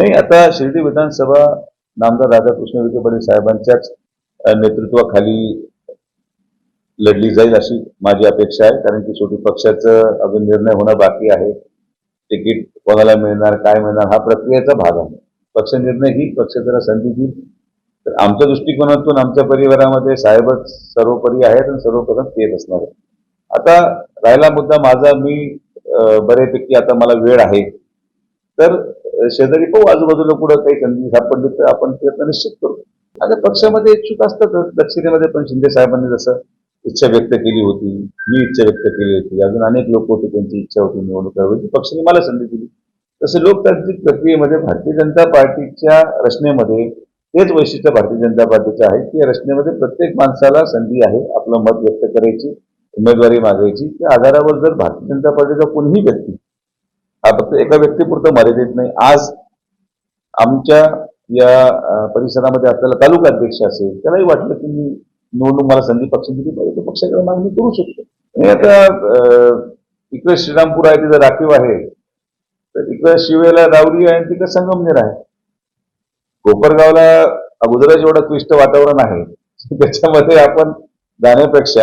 नाही आता शिर्डी विधानसभा नामदार राधाकृष्ण विखे पाटील साहेबांच्याच नेतृत्वाखाली लढली जाईल अशी माझी अपेक्षा आहे. कारण की शेवटी पक्षाचं अजून निर्णय होणं बाकी आहे. तिकीट कोणाला मिळणार काय मिळणार हा प्रक्रियेचा भाग आहे. पक्ष निर्णय ही पक्ष त्याला संधी देईल तर आमच्या दृष्टिकोनातून आमच्या परिवारामध्ये साहेबच सर्वोपरी आहेत आणि सर्वप्रथम तेच असणार आहे आता राहिला मुद्दा माझा. मी बऱ्यापैकी आता मला वेळ आहे. तर शेजारी पाहू आजूबाजूला कुठं काही संधी सापडली तर आपण प्रयत्न निश्चित करू. आता पक्षामध्ये इच्छुक असतातच दक्षिणेमध्ये पण शिंदे साहेबांनी जसं इच्छा व्यक्त केली होती मी इच्छा व्यक्त केली होती अजून अनेक लोक होते त्यांची इच्छा होती निवडणूक करावी पक्षाने मला संधी दिली. तसं लोकतांत्रिक प्रक्रियेमध्ये भारतीय जनता पार्टीच्या रचनेमध्ये तेच वैशिष्ट्य भारतीय जनता पार्टीचं आहे की या रचनेमध्ये प्रत्येक माणसाला संधी आहे आपलं मत व्यक्त करायची उमेदवारी मागायची त्या आधारावर जर भारतीय जनता पार्टीचा कोणीही व्यक्ती फक्त एका व्यक्तीपुरतं मर्यादित नाही. आज आमच्या या परिसरामध्ये आपल्याला तालुका अध्यक्ष असेल त्यालाही वाटलं की मी निवडणूक मला संधी पक्ष दिली पाहिजे तो पक्षाकडे मागणी करू शकतो. आणि आता इकडे श्रीरामपूर आहे तिथं राखीव आहे. तर इकडे शिवेला रावरी आहे आणि तिकडे संगमनेर आहे. कोपरगावला अगोदरच एवढं क्लिष्ट वातावरण आहे. त्याच्यामध्ये आपण जाण्यापेक्षा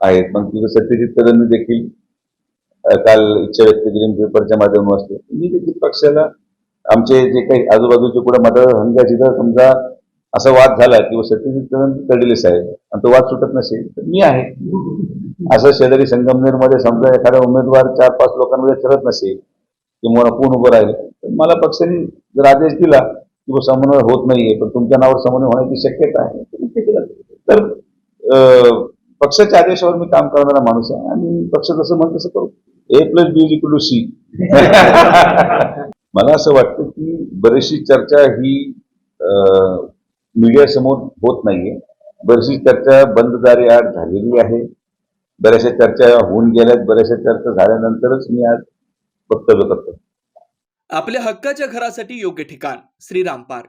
आहेत. मग तिथं सत्यजित कदमनी देखील काल इच्छा व्यक्त केली पेपरच्या माध्यमातून मी देखील पक्षाला आमचे जे काही आजूबाजूचे कुठे मतदारसंघाची जर समजा असा वाद झाला किंवा सत्यजित कदम तडले साहेब आणि तो वाद सुटत नसेल तर मी आहे. असं शेजारी संगमनेरमध्ये समजा एखादा उमेदवार चार पाच लोकांमध्ये ठरत नसेल किंवा कोण उभं राहील तर मला पक्षाने जर आदेश दिला की तो समन्वय होत नाहीये पण तुमच्या नावावर समन्वय होण्याची शक्यता आहे तर पक्षाच्या आदेशावर मी काम करणारा माणूस आहे आणि पक्ष जसं म्हणत तसं करू. A plus B equal to C मला असं वाटतं की बरीचशी चर्चा ही मीडिया समोर होत नाहीये. बरीचशी चर्चा बंददारी आज झालेली आहे. बऱ्याचशा चर्चा होऊन गेल्यात. बऱ्याचशा चर्चा झाल्यानंतरच मी आज वक्तव्य करतो आपल्या हक्काच्या घरासाठी योग्य ठिकाण श्रीराम पार्क.